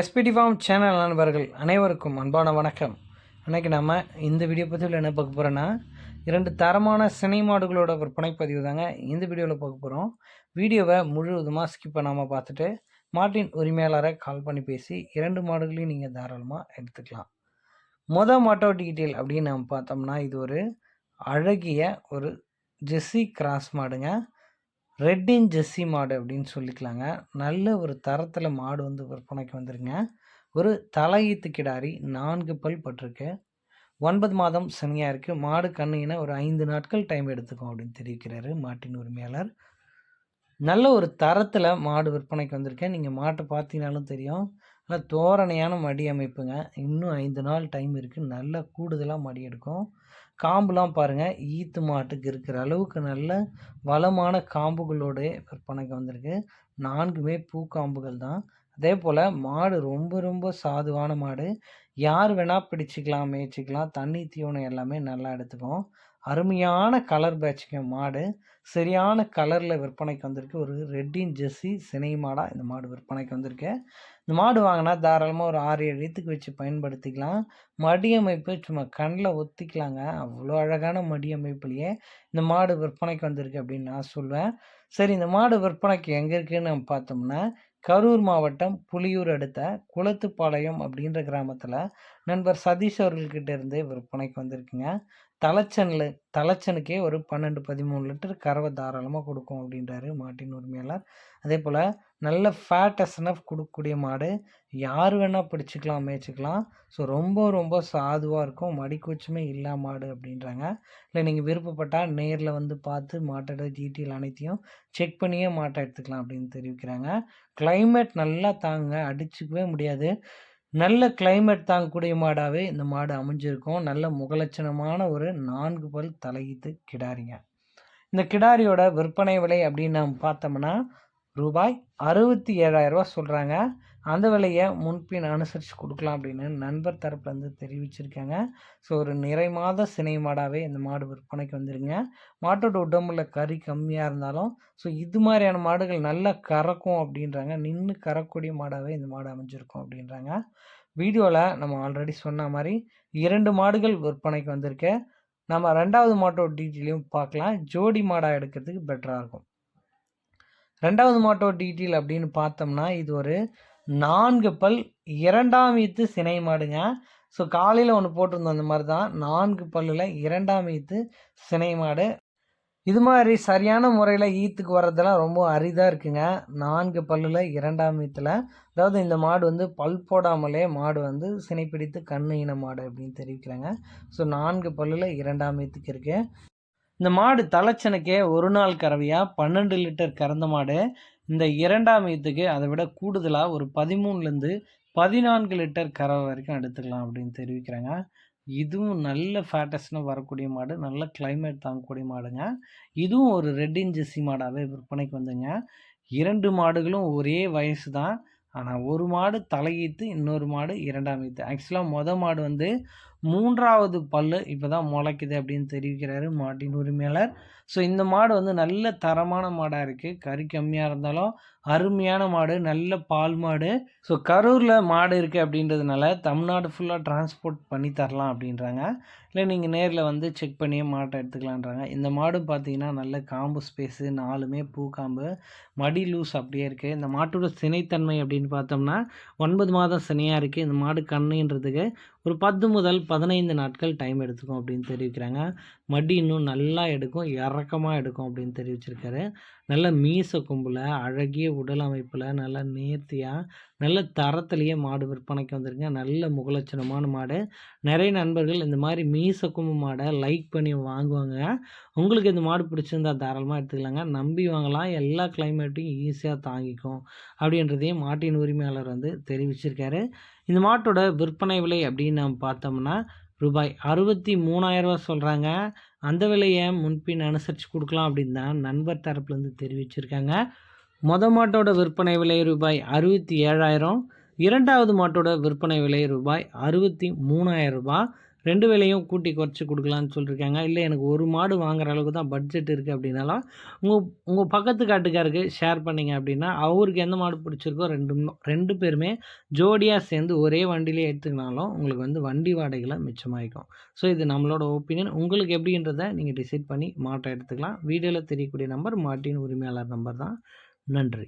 SPD form channel நண்பர்கள் அனைவருக்கும் அன்பான வணக்கம். அன்றைக்கி நம்ம இந்த வீடியோ பதிவில் என்ன பார்க்க போகிறோன்னா இரண்டு தரமான சினை மாடுகளோட விற்பனை பதிவு தாங்க இந்த வீடியோவில் பார்க்க போகிறோம் வீடியோவை முழுவதுமாக ஸ்கிப் பண்ணாமல் பார்த்துட்டு மாட்டின் உரிமையாளரை கால் பண்ணி பேசி இரண்டு மாடுகளையும் நீங்கள் தாராளமாக எடுத்துக்கலாம். மொதல் மாட்டோ டீட்டெயில் அப்படின்னு நம்ம பார்த்தோம்னா இது ஒரு அழகிய ஒரு ஜெஸ்ஸி கிராஸ் மாடுங்க. ரெட்டின் ஜெஸ்ஸி மாடு அப்படின்னு சொல்லிக்கலாங்க. நல்ல ஒரு தரத்தில் மாடு வந்து விற்பனைக்கு வந்துருங்க. ஒரு தலையீத்து கிடாரி நான்கு பல் பட்டிருக்கு. ஒன்பது மாதம் சனியாக இருக்குது மாடு கண்ணுங்கன்னா ஒரு ஐந்து நாட்கள் டைம் எடுத்துக்கும் அப்படின்னு தெரிவிக்கிறாரு மாட்டின் உரிமையாளர். நல்ல ஒரு தரத்தில் மாடு விற்பனைக்கு வந்திருக்கேன். நீங்கள் மாட்டை பார்த்தீங்கனாலும் தெரியும். நல்லா தோரணையான மடி அமைப்புங்க. இன்னும் ஐந்து நாள் டைம் இருக்குது நல்லா கூடுதலாக மடி எடுக்கும். காம்புலாம் பாருங்கள் ஈத்து மாட்டுக்கு இருக்கிற அளவுக்கு நல்ல வளமான காம்புகளோட விற்பனைக்கு வந்திருக்கு. நான்குமே பூக்காம்புகள் தான். அதே போல் மாடு ரொம்ப ரொம்ப சாதுவான மாடு. யார் வேணால் பிடிச்சிக்கலாம் மேய்ச்சிக்கலாம். தண்ணி தீவனம் எல்லாமே நல்லா எடுத்துக்கும். அருமையான கலர் பேட்சுங்க மாடு. சரியான கலரில் விற்பனைக்கு வந்திருக்கு. ஒரு ரெட்டின் ஜெர்சி சினை மாடாக இந்த மாடு விற்பனைக்கு வந்திருக்கு. இந்த மாடு வாங்கினா தாராளமாக ஒரு ஆறு ஏழு இடத்துக்கு வச்சு பயன்படுத்திக்கலாம். மடி அமைப்பு சும்மா கண்ணில் ஒத்திக்கலாங்க. அவ்வளோ அழகான மடி அமைப்புலையே இந்த மாடு விற்பனைக்கு வந்திருக்கு அப்படின்னு நான் சொல்வேன். சரி இந்த மாடு விற்பனைக்கு எங்கே இருக்குன்னு நம்ம பார்த்தோம்னா கரூர் மாவட்டம் புலியூர் அடுத்த குளத்துப்பாளையம் அப்படின்ற கிராமத்தில் நண்பர் சதீஷ் அவர்கள்கிட்ட இருந்து விற்பனைக்கு வந்திருக்குங்க. தலைச்சனில் தலைச்சனுக்கே ஒரு பன்னெண்டு பதிமூணு லிட்டர் கறவை தாராளமாக கொடுக்கும் அப்படின்றாரு மாட்டின் உரிமையாளர். அதே போல் நல்ல ஃபேட் எஸ்என்எஃப் கொடுக்கக்கூடிய மாடு யார் வேணால் பிடிச்சிக்கலாம் மேய்ச்சிக்கலாம். ஸோ ரொம்ப ரொம்ப சாதுவாக இருக்கும். மடிக்கூச்சமே இல்லா மாடு அப்படின்றாங்க. இல்லை நீங்கள் விருப்பப்பட்டால் நேரில் வந்து பார்த்து மாட்டோட டீட்டெயில் அனைத்தையும் செக் பண்ணியே மாட்டை எடுத்துக்கலாம் அப்படின்னு தெரிவிக்கிறாங்க. கிளைமேட் நல்லா தாங்க அடிச்சுக்கவே முடியாது. நல்ல கிளைமேட் தாங்கக்கூடிய மாடாகவே இந்த மாடு அமைஞ்சிருக்கும். நல்ல முகலட்சணமான ஒரு நான்கு பல் தலையீத்து கிடாரிங்க. இந்த கிடாரியோட விற்பனை விலை அப்படின்னு நம்ம பார்த்தோம்னா ரூபாய் அறுபத்தி ஏழாயிரரூவா சொல்கிறாங்க அந்த விலையை முன்பின் அனுசரித்து கொடுக்கலாம் அப்படின்னு நண்பர் தரப்புலேருந்து தெரிவிச்சிருக்காங்க. ஸோ ஒரு நிறை மாத சினை மாடாகவே இந்த மாடு விற்பனைக்கு வந்துருங்க மாட்டோட உடம்புல கறி கம்மியாக இருந்தாலும் ஸோ இது மாதிரியான மாடுகள் நல்லா கறக்கும் அப்படின்றாங்க. நின்று கறக்கூடிய மாடாகவே இந்த மாடு அமைஞ்சிருக்கும் அப்படின்றாங்க. வீடியோவில் நம்ம ஆல்ரெடி சொன்ன மாதிரி இரண்டு மாடுகள் விற்பனைக்கு வந்திருக்கு. நம்ம ரெண்டாவது மாட்டோட டீட்டெயிலையும் பார்க்கலாம். ஜோடி மாடாக எடுக்கிறதுக்கு பெட்டராக இருக்கும். ரெண்டாவது மாட்டோ டீட்டெயில் அப்படின்னு பார்த்தோம்னா இது ஒரு நான்கு பல் இரண்டாம் ஈத்து சினை மாடுங்க. ஸோ காலையில் ஒன்று போட்டிருந்தோம் அந்த மாதிரி தான் நான்கு பல்லில் இரண்டாம் ஈத்து சினை மாடு. இது மாதிரி சரியான முறையில் ஈத்துக்கு வர்றதெல்லாம் ரொம்ப அரிதாக இருக்குங்க. நான்கு பல்லில் இரண்டாம் ஈத்தில். அதாவது இந்த மாடு வந்து பல் போடாமலே மாடு வந்து சினைப்பிடித்து கண்ணு இன மாடு அப்படின்னு தெரிவிக்கிறாங்க. ஸோ நான்கு பல்லில் இரண்டாம் ஈத்துக்கு இருக்குது இந்த மாடு தலைச்சனுக்கே ஒரு நாள் கறவையாக பன்னெண்டு லிட்டர் கறந்த மாடு. இந்த இரண்டாம் ஈத்துக்கு அதை விட கூடுதலாக ஒரு பதிமூணுலேருந்து பதினான்கு லிட்டர் கறவை வரைக்கும் எடுத்துக்கலாம் அப்படின்னு தெரிவிக்கிறாங்க. இதுவும் நல்ல ஃபேட்டஸ்னு வரக்கூடிய மாடு நல்ல கிளைமேட் தாங்கக்கூடிய மாடுங்க. இதுவும் ஒரு ரெட் இன்ஜெஸ்சி மாடாகவே விற்பனைக்கு வந்துங்க. இரண்டு மாடுகளும் ஒரே வயசு தான். ஆனால் ஒரு மாடு தலையீத்து இன்னொரு மாடு இரண்டாம் ஈத்து ஆக்சுவலாக மொதல் மாடு வந்து மூன்றாவது பல்லு இப்போ தான் முளைக்குது அப்படின்னு தெரிவிக்கிறாரு மாட்டின் உரிமையாளர். ஸோ இந்த மாடு வந்து நல்ல தரமான மாடாக இருக்குது கறி கம்மியாக இருந்தாலும் அருமையான மாடு நல்ல பால் மாடு. ஸோ கரூரில் மாடு இருக்குது அப்படின்றதுனால தமிழ்நாடு ஃபுல்லாக டிரான்ஸ்போர்ட் பண்ணி தரலாம் அப்படின்றாங்க. இல்லை நீங்கள் நேரில் வந்து செக் பண்ணியே மாட்டை எடுத்துக்கலான்றாங்க. இந்த மாடு பார்த்தீங்கன்னா நல்ல காம்பு ஸ்பேஸு நாலுமே பூக்காம்பு. மடி லூஸ் அப்படியே இருக்குது இந்த மாட்டோட சினைத்தன்மை அப்படின்னு பார்த்தோம்னா ஒன்பது மாதம் சினையாக இருக்குது இந்த மாடு கண்ணுன்றதுக்கு ஒரு பத்து முதல் பதினைந்து நாட்கள் டைம் எடுத்துக்கும் அப்படின்னு தெரிவிக்கிறாங்க. மடி இன்னும் நல்லா எடுக்கும் இறக்கமாக எடுக்கும் அப்படின்னு தெரிவிச்சிருக்காரு. நல்ல மீச கொம்பில் அழகிய உடல் அமைப்பில் நல்ல நேர்த்தியாக நல்ல தரத்துலேயே மாடு விற்பனைக்கு வந்துருங்க நல்ல முகலட்சணமான மாடு. நிறைய நண்பர்கள் இந்த மாதிரி மீச கொம்பு மாடை லைக் பண்ணி வாங்குவாங்க. உங்களுக்கு இந்த மாடு பிடிச்சிருந்தா தாராளமாக எடுத்துக்கலாங்க. நம்பி வாங்கலாம். எல்லா கிளைமேட்டையும் ஈஸியாக தாங்கிக்கும் அப்படின்றதையும் மாட்டின் உரிமையாளர் வந்து தெரிவிச்சிருக்காரு. இந்த மாட்டோட விற்பனை விலை அப்படின்னு நம்ம பார்த்தோம்னா ரூபாய் அறுபத்தி மூணாயிரரூவா சொல்கிறாங்க அந்த விலையை முன்பின் அனுசரித்து கொடுக்கலாம் அப்படின்னு தான் நண்பர் தரப்புலேருந்து தெரிவிச்சிருக்காங்க. மொத மாட்டோட விற்பனை விலை ரூபாய் அறுபத்தி ஏழாயிரம் இரண்டாவது மாட்டோட விற்பனை விலை ரூபாய் அறுபத்தி மூணாயிரம் ரூபாய் ரெண்டு வேலையும் கூட்டி குறைச்சி கொடுக்கலான்னு சொல்லியிருக்காங்க இல்லை எனக்கு ஒரு மாடு வாங்குற அளவுக்கு தான் பட்ஜெட் இருக்குது அப்படின்னாலும் உங்கள் உங்கள் பக்கத்து காட்டுக்காருக்கு ஷேர் பண்ணிங்க அப்படின்னா அவருக்கு எந்த மாடு பிடிச்சிருக்கோ ரெண்டு ரெண்டு பேருமே ஜோடியாக சேர்ந்து ஒரே வண்டியிலே எடுத்துக்கினாலும் உங்களுக்கு வந்து வண்டி வாடகைகளை மிச்சமாயிக்கும். ஸோ இது நம்மளோட ஒப்பீனியன் உங்களுக்கு எப்படின்றத நீங்கள் டிசைட் பண்ணி மாட்டை எடுத்துக்கலாம். வீடியோவில் தெரியக்கூடிய நம்பர் மாட்டின் உரிமையாளர் நம்பர் தான். நன்றி.